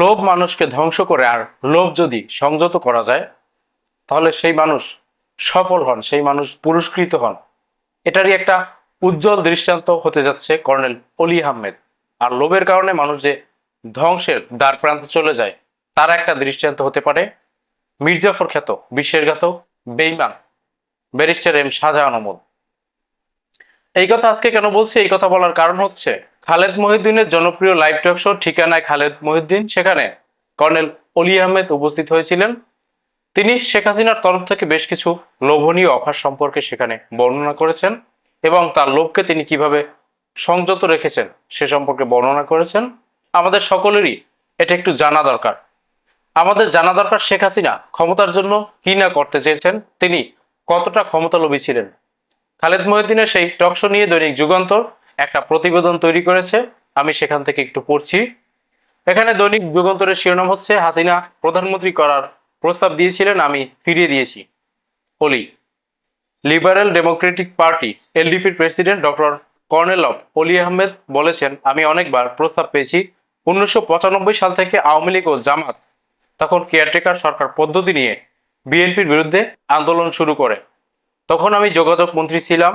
লোভ মানুষকে ধ্বংস করে আর লোভ যদি সংযত করা যায়, তাহলে সেই মানুষ সফল হন, সেই মানুষ পুরস্কৃত হন। এটারই একটা উজ্জ্বল দৃষ্টান্ত হতে যাচ্ছে কর্নেল অলি আহমেদ। আর লোভের কারণে মানুষ যে ধ্বংসের দ্বার প্রান্তে চলে যায়, তার একটা দৃষ্টান্ত হতে পারে মির্জাফর খ্যাত, বিশ্বের ঘাতক বেইমান ব্যারিস্টার এম শাহজাহান আহমদ। এই কথা আজকে কেন বলছি? এই কথা বলার কারণ হচ্ছে, খালেদ মহিউদ্দিনের জনপ্রিয় লাইভ টক শো ঠিকানায় খালেদ মহিউদ্দিন, সেখানে কর্নেল অলি আহমেদ উপস্থিত হয়েছিলেন। তিনি শেখ হাসিনার তরফ থেকে বেশ কিছু লোভনীয় অফার সম্পর্কে সেখানে বর্ণনা করেছেন এবং তার লোভকে তিনি কীভাবে সংযত রেখেছেন সে সম্পর্কে বর্ণনা করেছেন। আমাদের সকলেরই এটা একটু জানা দরকার। আমাদের জানা দরকার শেখ হাসিনা ক্ষমতার জন্য কি না করতে চেয়েছেন, তিনি কতটা ক্ষমতালোভী ছিলেন খালেদ মহিউদ্দিনের সেই টকশো নিয়ে দৈনিক যুগান্তর একটা প্রতিবেদন তৈরি করেছে। আমি সেখান থেকে একটু পড়ছি। এখানে দৈনিক যুগান্তরের শিরোনাম হচ্ছে, হাসিনা প্রধানমন্ত্রী করার প্রস্তাব দিয়েছিলেন, আমি ফিরিয়ে দিয়েছি। Oli, liberal democratic party এলডিপির president doctor colonel of Oli Ahmed বলেছেন, আমি অনেকবার প্রস্তাব পেয়েছি, উনিশশো পঁচানব্বই সাল থেকে আওয়ামী লীগ ও জামাত তখন কেয়ারটেকার সরকার পদ্ধতি নিয়ে বিএনপির বিরুদ্ধে আন্দোলন শুরু করে। তখন আমি যোগাযোগ মন্ত্রী ছিলাম।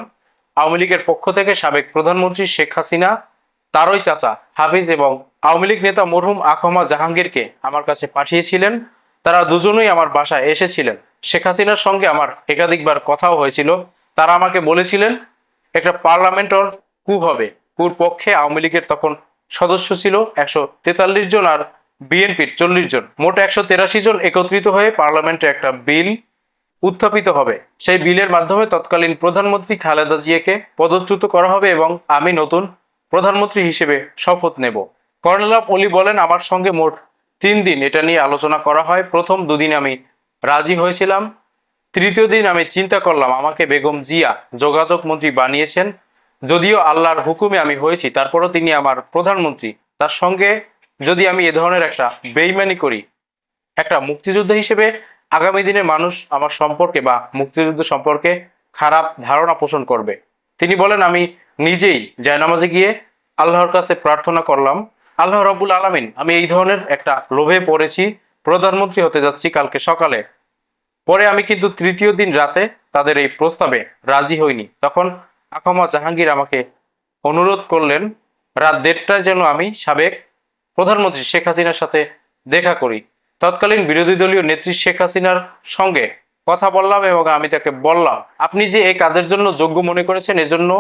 আওয়ামী লীগের পক্ষ থেকে সাবেক প্রধানমন্ত্রী শেখ হাসিনা, তারই চাচা হাফিজ এবং আওয়ামী লীগ নেতা মরহুম আখমা জাহাঙ্গীরকে আমার কাছে পাঠিয়েছিলেন। তারা দুজনেই আমার বাসায় এসেছিলেন। শেখ হাসিনার সঙ্গে আমার একাধিকবার কথাও হয়েছিল। তারা আমাকে বলেছিলেন, একটা পার্লামেন্টর কু হবে। কুর পক্ষে আওয়ামী লীগের তখন সদস্য ছিল একশো তেতাল্লিশ জন আর বিএনপির চল্লিশ জন। মোট একশো জন একত্রিত হয়ে পার্লামেন্টে একটা বিল উত্থাপিত হবে। সেই বিলের মাধ্যমে তৎকালীন প্রধানমন্ত্রী খালেদা জিয়াকে পদচ্যুত করা হবে এবং আমি নতুন প্রধানমন্ত্রী হিসেবে শপথ নেব। কর্নেল অফ অলি বলেন, আমার সঙ্গে মোট তিন দিন এটা নিয়ে আলোচনা করা হয়। প্রথম দুদিন আমি রাজি হয়েছিলাম। তৃতীয় দিন আমি চিন্তা করলাম, আমাকে বেগম জিয়া যোগাযোগ মন্ত্রী বানিয়েছেন। যদিও আল্লাহর হুকুমে আমি হয়েছি, তারপরও তিনি আমার প্রধানমন্ত্রী। তার সঙ্গে যদি আমি এ ধরনের একটা বেইমানি করি, একটা মুক্তিযোদ্ধা হিসেবে আগামী দিনে মানুষ আমার সম্পর্কে বা মুক্তিযুদ্ধ সম্পর্কে খারাপ ধারণা পোষণ করবে। তিনি বলেন, আমি নিজেই জায়নামাজে গিয়ে আল্লাহর কাছে প্রার্থনা করলাম, আল্লাহ রব্বুল আলামিন, আমি এই ধরনের একটা লোভে পড়েছি, প্রধানমন্ত্রী হতে যাচ্ছি কালকে সকালে। পরে আমি কিন্তু তৃতীয় দিন রাতে তাদের এই প্রস্তাবে রাজি হইনি। তখন আকামা জাহাঙ্গীর আমাকে অনুরোধ করলেন, রাত দেড়টায় যেন আমি সাবেক প্রধানমন্ত্রী শেখ হাসিনার সাথে দেখা করি। তৎকালীন বিরোধী দলীয় নেত্রী শেখ হাসিনার সঙ্গে কথা বললাম এবং আমি তাকে বললাম, আপনি যে এই কাজের জন্য যোগ্য মনে করেছেন, এজন্য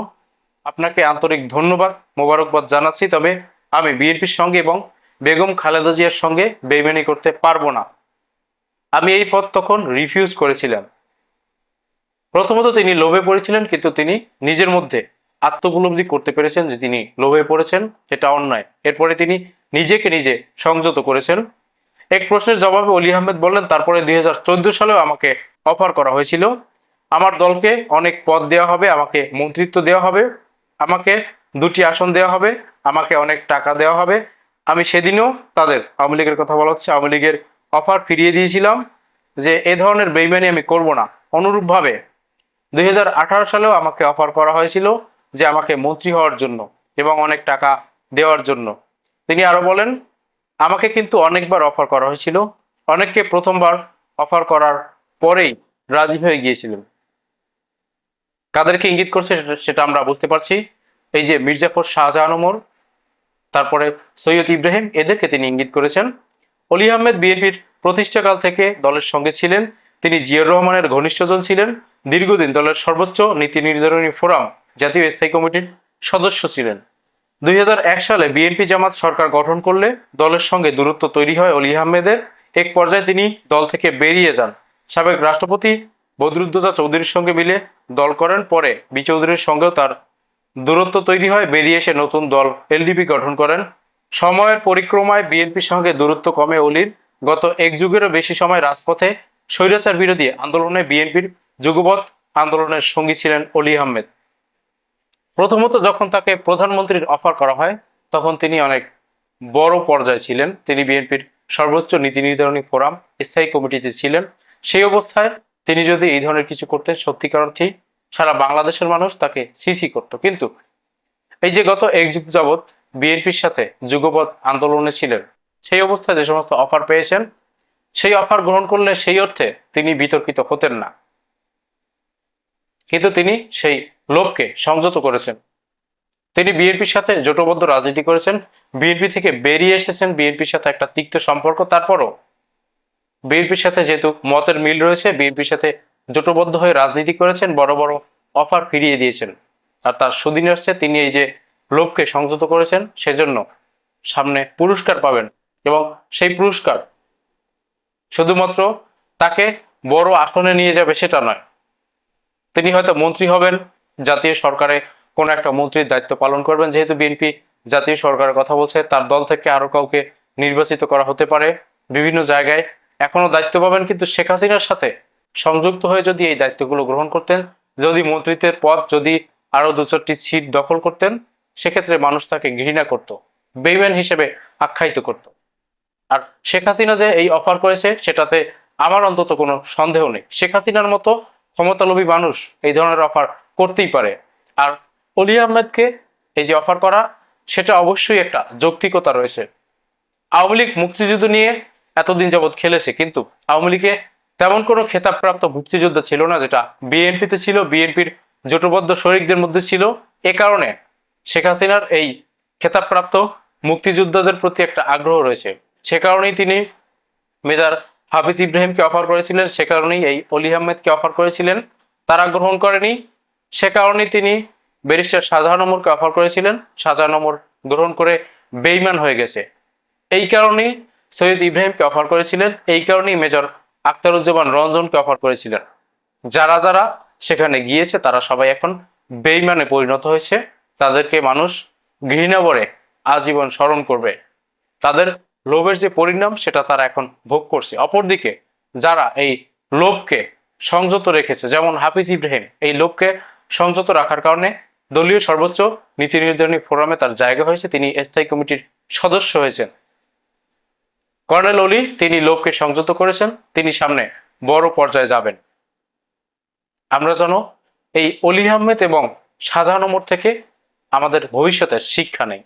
আপনাকে আন্তরিক ধন্যবাদ, মোবারকবাদ জানাচ্ছি। তবে আমি বিএনপির সঙ্গে এবং বেগম খালেদা জিয়ার সঙ্গে বেইমানি করতে পারব না। আমি এই পদ তখন রিফিউজ করেছিলাম। প্রথমত তিনি লোভে পড়েছিলেন, কিন্তু তিনি নিজের মধ্যে আত্মোপলব্ধি করতে পেরেছেন যে তিনি লোভে পড়েছেন সেটা অন্যায়। এরপরে তিনি নিজেকে নিজে সংযত করেছেন। এক প্রশ্নের জবাবে অলি আহমেদ বললেন, তারপরে দুই সালেও আমাকে অফার করা হয়েছিল। আমার দলকে অনেক পদ দেওয়া হবে, আমাকে মন্ত্রিত্ব দেওয়া হবে, আমাকে দুটি আসন দেওয়া হবে, আমাকে অনেক টাকা দেওয়া হবে। আমি সেদিনও তাদের আওয়ামী লীগের কথা বলা হচ্ছে, আওয়ামী লীগের অফার ফিরিয়ে দিয়েছিলাম যে এ ধরনের বেইমানি আমি করব না। অনুরূপভাবে দুই হাজার আঠারো সালেও আমাকে অফার করা হয়েছিল যে আমাকে মন্ত্রী হওয়ার জন্য এবং অনেক টাকা দেওয়ার জন্য। তিনি আরও বলেন আমাকে কিন্তু অনেকবার অফার করা হয়েছিল। অনেককে প্রথমবার অফার করার পরেই রাজি হয়ে গিয়েছিলেন। কাদেরকে ইঙ্গিত করছে সেটা- আমরা বুঝতে পারছি। এই যে মির্জাফর শাহজাহান ওমর, তারপরে সৈয়দ ইব্রাহিম, এদেরকে তিনি ইঙ্গিত করেছেন। অলি আহমেদ বিএনপির প্রতিষ্ঠাকাল থেকে দলের সঙ্গে ছিলেন। তিনি জিয়াউর রহমানের ঘনিষ্ঠজন ছিলেন। দীর্ঘদিন দলের সর্বোচ্চ নীতি নির্ধারণী ফোরাম, জাতীয় স্থায়ী কমিটির সদস্য ছিলেন। দুই হাজার এক সালে বিএনপি জামাত সরকার গঠন করলে দলের সঙ্গে দূরত্ব তৈরি হয় অলি আহমেদের। এক পর্যায়ে তিনি দল থেকে বেরিয়ে যান। সাবেক রাষ্ট্রপতি বদরুদ্দোজা চৌধুরীর সঙ্গে মিলে দল করেন। পরে বি চৌধুরীর সঙ্গেও তার দূরত্ব তৈরি হয়। বেরিয়ে এসে নতুন দল এলডিপি গঠন করেন। সময়ের পরিক্রমায় বিএনপির সঙ্গে দূরত্ব কমে অলির গত এক যুগেরও বেশি সময় রাজপথে স্বৈরাচার বিরোধী আন্দোলনে বিএনপির যুগপৎ আন্দোলনের সঙ্গী ছিলেন অলি আহমেদ। প্রথমত যখন তাকে প্রধানমন্ত্রীর অফার করা হয়, তখন তিনি অনেক বড় পর্যায়ে ছিলেন। তিনি বিএনপির সর্বোচ্চ নীতি নির্ধারণী ফোরাম, স্থায়ী কমিটিতে ছিলেন। সেই অবস্থায় তিনি যদি এই ধরনের কিছু করতেন, সত্যিকার অর্থেই সারা বাংলাদেশের মানুষ তাকে সিসি করত। কিন্তু এই যে গত এক যুগ যাবৎ বিএনপির সাথে যুগপৎ আন্দোলনে ছিলেন, সেই অবস্থায় যে সমস্ত অফার পেয়েছেন, সেই অফার গ্রহণ করলে সেই অর্থে তিনি বিতর্কিত হতেন না। কিন্তু তিনি সেই লোককে সংযত করেছেন। তিনি বিএনপির সাথে জোটবদ্ধ রাজনীতি করেছেন। বিএনপি থেকে বেরিয়ে এসেছেন বিএনপির সাথে একটা তিক্ত সম্পর্ক। তারপরও বিএনপির সাথে যেহেতু মতের মিল রয়েছে, বিএনপির সাথে জোটবদ্ধ হয়ে রাজনীতি করেছেন, বড় বড় অফার ফিরিয়ে দিয়েছেন। আর তার সুদিন আসছে, তিনি এই যে লোককে সংযত করেছেন, সেজন্য সামনে পুরস্কার পাবেন। এবং সেই পুরস্কার শুধুমাত্র তাকে বড় আসনে নিয়ে যাবে সেটা নয়। তিনি হয়তো মন্ত্রী হবেন জাতীয় সরকারে কোনো একটা মন্ত্রীর দায়িত্ব পালন করবেন। যেহেতু বিএনপি জাতীয় সরকারের কথা বলছে, তার দল থেকে আরও কাউকে নির্বাচিত করা হতে পারে বিভিন্ন জায়গায়। এখনও দায়িত্ব পাবেন কিন্তু শেখ হাসিনার সাথে সংযুক্ত হয়ে যদি এই দায়িত্বগুলো গ্রহণ করতেন, যদি মন্ত্রিত্বের পদ যদি আরও দু চারটি সিট দখল করতেন, সেক্ষেত্রে মানুষ তাকে ঘৃণা করত বেইম্যান হিসেবে আখ্যায়িত করত। আর শেখ হাসিনা যে এই অফার করেছে, সেটাতে আমার অন্তত কোনো সন্দেহ নেই। শেখ হাসিনার মতো ক্ষমতালোভী মানুষ এই ধরনের অফার করতেই পারে। আর অলি আহমেদকে এই যে অফার করা, সেটা অবশ্যই একটা যৌক্তিকতা রয়েছে। আওয়ামী লীগ মুক্তিযুদ্ধ নিয়ে এতদিন যাবৎ খেলেছে, কিন্তু আওয়ামী লীগে তেমন কোনো খেতাবপ্রাপ্ত মুক্তিযোদ্ধা ছিল না, যেটা বিএনপিতে ছিল, বিএনপির জোটবদ্ধ শরিকদের মধ্যে ছিল। এ কারণে শেখ হাসিনার এই খেতাবপ্রাপ্ত মুক্তিযোদ্ধাদের প্রতি একটা আগ্রহ রয়েছে। সে কারণেই তিনি মেজার হাফিজ ইব্রাহিমকে অফার করেছিলেন, সে কারণেই এই অলি আহমেদকে অফার করেছিলেন। তারা গ্রহণ করেনি। সে কারণেই তিনি ব্যারিস্টার শাহজাহান ওমরকে অফার করেছিলেন। শাহজাহান ওমর গ্রহণ করে বেইমান হয়ে গেছে। এই কারণেই সৈয়দ ইব্রাহিমকে অফার করেছিলেন। এই কারণেই মেজর আখতারুজ্জামান রঞ্জনকে অফার করেছিলেন। যারা যারা সেখানে গিয়েছে, তারা সবাই এখন বেইমানে পরিণত হয়েছে। তাদেরকে মানুষ ঘৃণা বলে আজীবন স্মরণ করবে। তাদের লোভের যে পরিণাম, সেটা তারা এখন ভোগ করছে। অপরদিকে যারা এই লোভকে সংযত রেখেছে, যেমন হাফিজ ইব্রাহিম, এই লোভকে সংযত রাখার কারণে দলীয় সর্বোচ্চ নীতি নির্ধারণী ফোরামে তার জায়গা হয়েছে। তিনি স্থায়ী কমিটির সদস্য হয়েছেন। কর্নেল অলি, তিনি লোককে সংযত করেছেন। তিনি সামনে বড় পর্যায়ে যাবেন। আমরা যেন এই অলি আহমেদ এবং শাহজাহান ওমর থেকে আমাদের ভবিষ্যতের শিক্ষা নেই।